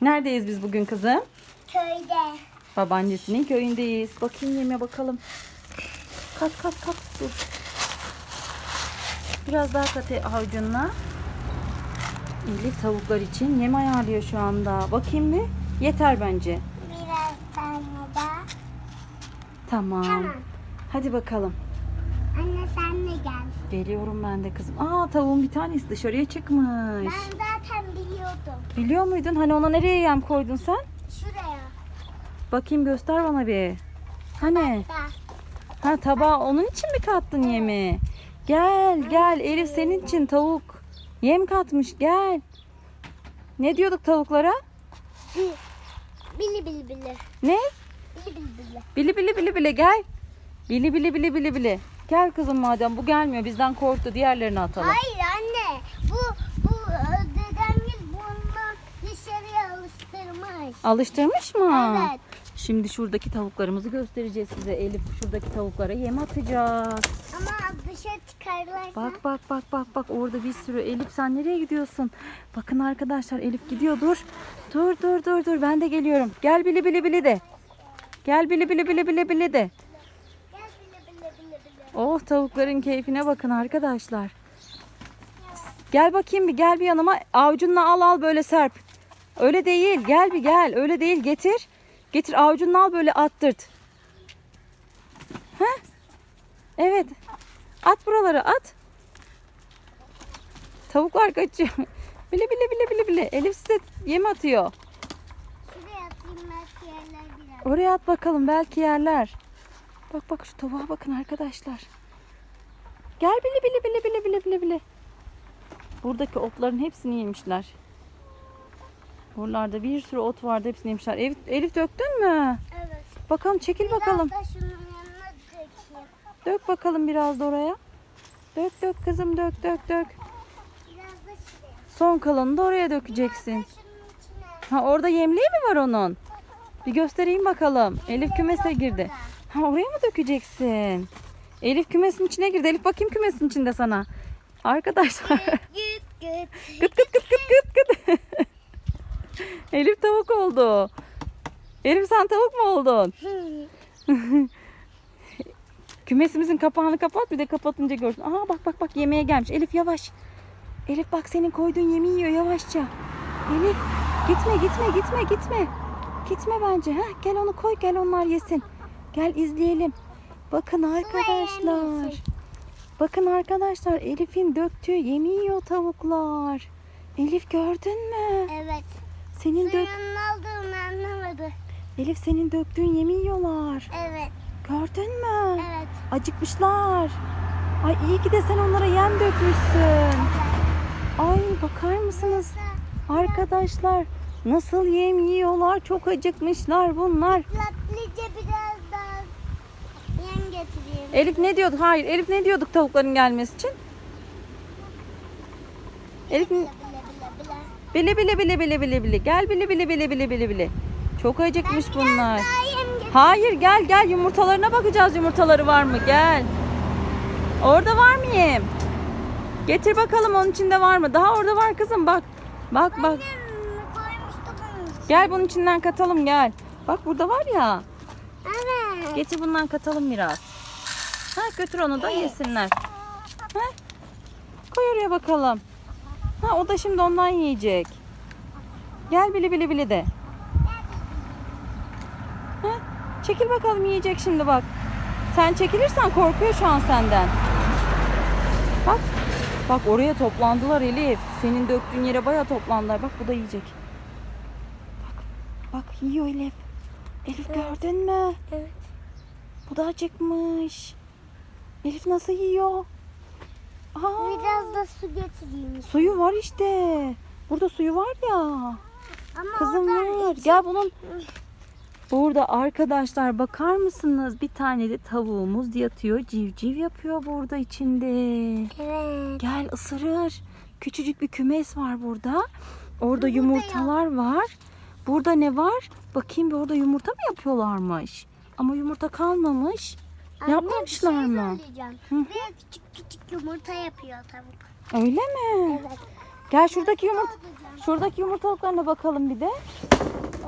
Neredeyiz biz bugün kızım? Köyde. Babaannesinin köyündeyiz. Bakayım yeme bakalım. Kat kat kat. Dur. Biraz daha kat avucunla. Elif tavuklar için yem ayarlıyor şu anda. Bakayım bir. Yeter bence. Biraz tane daha. Tamam. Tamam. Hadi bakalım. Anne sen de gel. Geliyorum ben de kızım. Aa tavuğun bir tanesi dışarıya çıkmış. Ben biliyordum. Biliyor muydun? Hani ona nereye yem koydun sen? Şuraya. Bakayım göster bana bir. Hani? Ha tabağa onun için mi kattın yemi? Gel gel Elif senin için tavuk. Yem katmış gel. Ne diyorduk tavuklara? Bi- Bili bili bili. Ne? Bili bili bili. Bili bili bili bili gel. Bili bili bili bili bili. Gel kızım madem bu gelmiyor bizden korktu diğerlerini atalım. Hayır anne. Bu bu e, dedemgil bunu dışarıya alıştırmış. Mı? Evet. Şimdi şuradaki tavuklarımızı göstereceğiz size. Elif şuradaki tavuklara yem atacağız. Ama dışarı çıkarlarsa. Bak bak bak bak bak orada bir sürü. Elif sen nereye gidiyorsun? Bakın arkadaşlar Elif gidiyor dur. Dur dur dur dur ben de geliyorum. Gel bili bili bili de. Gel bili bili bili bili bili de. Gel bile bile bile bile. Oh tavukların keyfine bakın arkadaşlar. Gel bakayım bir gel bir yanıma. Avucunla al al böyle serp. Öyle değil gel bir gel. Öyle değil getir. Getir avucunla al böyle attırt. Heh. Evet. At buraları at. Tavuklar kaçıyor. Bile bile bile bile bile. Elif size yem atıyor. Şuraya atayım belki yerler girer. Oraya at bakalım belki yerler. Bak bak şu tavuğa bakın arkadaşlar. Gel bile bile bile bile bile bile bile. Buradaki otların hepsini yemişler. Buralarda bir sürü ot vardı hepsini yemişler. Elif, Elif döktün mü? Evet. Bakalım çekil bakalım. Biraz da şunun yanına dökeyim. Dök bakalım biraz da oraya. Dök dök kızım dök dök dök. Biraz da şuraya. Son kalanını da oraya dökeceksin. Ha orada yemliği mi var onun? Bir göstereyim bakalım. Elif kümese girdi. Ha oraya mı dökeceksin? Elif kümesin içine girdi. Elif bakayım kümesin içinde sana. Arkadaşlar. Gıt gıt gıt gıt gıt gıt. Oldu. Elif sen tavuk mu oldun? Kümesimizin kapağını kapat bir de kapatınca görsün. Aa bak bak bak yemeğe gelmiş. Elif yavaş. Elif bak senin koyduğun yemi yiyor yavaşça. Elif gitme gitme gitme gitme. Gitme bence. Ha gel onu koy gel onlar yesin. Gel izleyelim. Bakın arkadaşlar. Bakın arkadaşlar Elif'in döktüğü yemi yiyor tavuklar. Elif gördün mü? Evet. Senin dök Suyun ne olduğunu anlamadı. Elif senin döktüğün yemi yiyorlar. Evet. Gördün mü? Evet. Acıkmışlar. Ay iyi ki de sen onlara yem dökmüşsün. Ay bakar mısınız? Arkadaşlar nasıl yem yiyorlar? Çok acıkmışlar bunlar. Latlıca biraz daha yem getireyim. Elif ne diyordu? Hayır Elif ne diyorduk tavukların gelmesi için? Elif Bile bile bile bile. bile bile bile bile bile bile gel bile bile bile bile bile bile. Çok acıkmış bunlar. Yem getir. Hayır gel gel yumurtalarına bakacağız yumurtaları var mı gel. Orada var mı yem? Getir bakalım onun içinde var mı? Daha orada var kızım bak. Bak bak. Gel bunun içinden katalım gel. Bak burada var ya. Evet. Getir bundan katalım biraz. Ha götür onu da yesinler. Ha? Koy oraya bakalım. Ha o da şimdi ondan yiyecek. Gel bili bili bili de. Ha? Çekil bakalım yiyecek şimdi bak. Sen çekilirsen korkuyor şu an senden. Bak. Bak oraya toplandılar Elif. Senin döktüğün yere baya toplandılar. Bak bu da yiyecek. Bak. Bak yiyor Elif. Elif gördün mü? Evet. Bu da acıkmış. Elif nasıl yiyor? Aa, Biraz da su getireyim. suyu var işte. Burada suyu var ya. Ama Kızım oradan var. Gel bunun. Burada arkadaşlar bakar mısınız? Bir tane de tavuğumuz yatıyor. Civciv yapıyor burada içinde. Evet. Gel ısırır. Küçücük bir kümes var burada. Orada yumurtalar var. Burada ne var? Bakayım bir orada yumurta mı yapıyorlarmış? Ama yumurta kalmamış. Anne, Yapmamışlar bir şey mı? söyleyeceğim. Hı hı. Ve küçük küçük yumurta yapıyor tavuk. Öyle mi? Evet. Gel şuradaki yumurta şuradaki yumurtalıklarına bakalım bir de.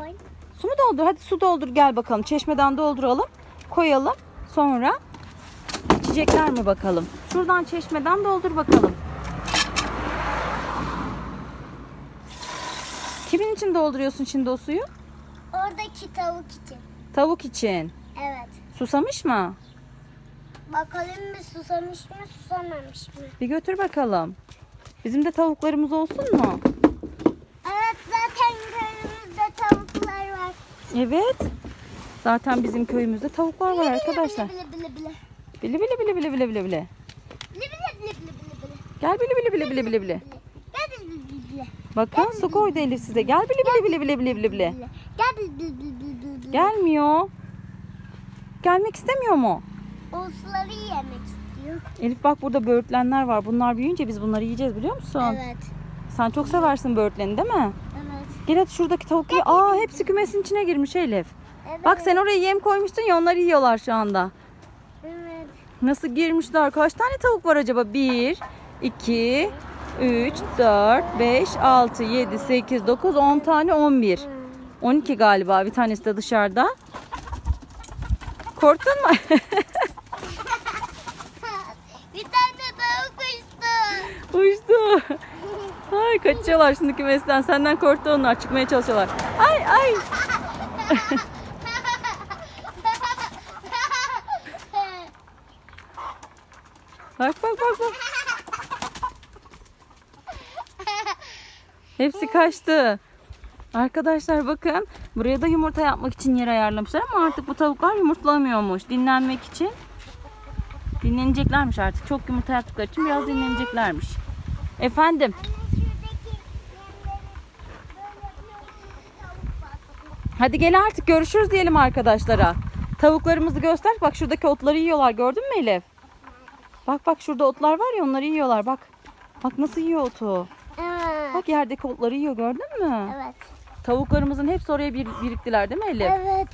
Oy. Su mu doldur? Hadi su doldur gel bakalım. Çeşmeden dolduralım. Koyalım. Sonra içecekler mi bakalım? Şuradan çeşmeden doldur bakalım. Kimin için dolduruyorsun şimdi o suyu? Oradaki tavuk için. Tavuk için. Evet. Susamış mı? Bakalım mı susamış mı susamamış mı? Bir götür bakalım. Bizim de tavuklarımız olsun mu? Evet zaten köyümüzde tavuklar var. Evet. Zaten bizim köyümüzde tavuklar var arkadaşlar. Bile bile bile. Bili bili bili bili. Bile bile bile bile bile bile. Gel bili bili bili bili bili bili. Gel bile bile bile. Bakın su koydu Elif size. Gel bili bili bili bili bili bili bili. Gel bile bile bile bile bile. Gelmiyor. Gelmek istemiyor mu? O suları yemek istiyor. Elif bak burada böğürtlenler var. Bunlar büyüyünce biz bunları yiyeceğiz biliyor musun? Evet. Sen çok seversin böğürtleni değil mi? Evet. Gel hadi şuradaki tavuk ye. Aa hepsi kümesin içine girmiş Elif. Evet. Bak sen oraya yem koymuştun ya onları yiyorlar şu anda. Evet. Nasıl girmişler? Kaç tane tavuk var acaba? 1, 2, 3, 4, 5, 6, 7, 8, 9, 10 tane 11. 12 galiba. Bir tanesi de dışarıda. Korktun mu? Bir tane tavuk uçtu. Uçtu. Ay kaçıyorlar şimdi kümesten. Senden korktu onlar. Çıkmaya çalışıyorlar. Ay ay. Bak bak bak bak. Hepsi kaçtı. Arkadaşlar bakın buraya da yumurta yapmak için yer ayarlamışlar ama artık bu tavuklar yumurtlamıyormuş. Dinlenmek için. Dinleneceklermiş artık. Çok yumurta yaptıkları için biraz dinleneceklermiş. Efendim hadi gel artık görüşürüz diyelim arkadaşlara. Tavuklarımızı göster. Bak şuradaki otları yiyorlar gördün mü Elif? Bak bak şurada otlar var ya onları yiyorlar bak. Bak nasıl yiyor otu. Evet. Bak yerdeki otları yiyor gördün mü? Evet. Tavuklarımızın hepsi oraya bir, biriktiler değil mi Elif? Evet.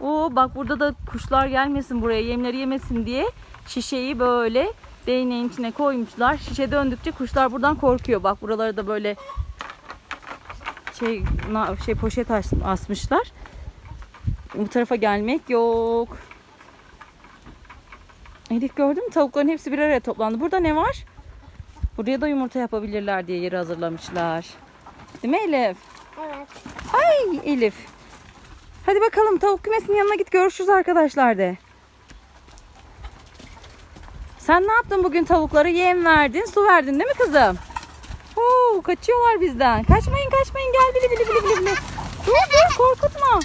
Oo bak burada da kuşlar gelmesin buraya yemleri yemesin diye şişeyi böyle değneğin içine koymuşlar. Şişe döndükçe kuşlar buradan korkuyor. Bak buraları da böyle şey şey poşet as- asmışlar. Bu tarafa gelmek yok. Elif gördün mü? Tavukların hepsi bir araya toplandı. Burada ne var? Buraya da yumurta yapabilirler diye yeri hazırlamışlar. Değil mi Elif? Evet. Ay Elif. Hadi bakalım tavuk kümesinin yanına git görüşürüz arkadaşlar de. Sen ne yaptın bugün tavuklara yem verdin su verdin değil mi kızım? Oo, kaçıyorlar bizden. Kaçmayın kaçmayın gel bili bili bili bili bili. Dur dur korkutma.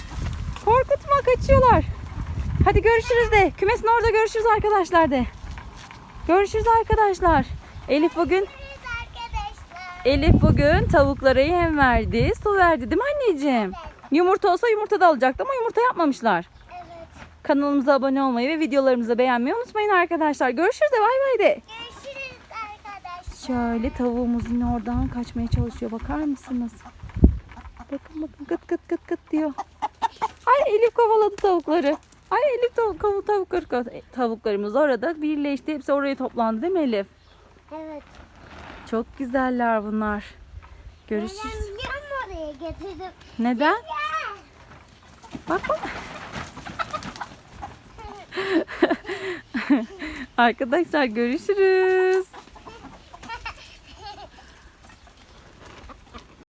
Korkutma kaçıyorlar. Hadi görüşürüz de. Kümesin orada görüşürüz arkadaşlar de. Görüşürüz arkadaşlar. Elif bugün. Elif bugün tavuklara yem verdi, su verdi değil mi anneciğim? Yumurta olsa yumurta da alacaktı ama yumurta yapmamışlar. Kanalımıza abone olmayı ve videolarımızı beğenmeyi unutmayın arkadaşlar. Görüşürüz de bay bay de. Görüşürüz arkadaşlar. Şöyle tavuğumuz yine oradan kaçmaya çalışıyor. Bakar mısınız? Bakın bakın gıt gıt gıt gıt diyor. Ay Elif kovaladı tavukları. Ay Elif tavuk, tavuk, tavuk, tavuklarımız orada birleşti. Hepsi oraya toplandı değil mi Elif? Evet. Çok güzeller bunlar. Görüşürüz. Ben oraya getirdim. Neden? Bak bak. Arkadaşlar görüşürüz.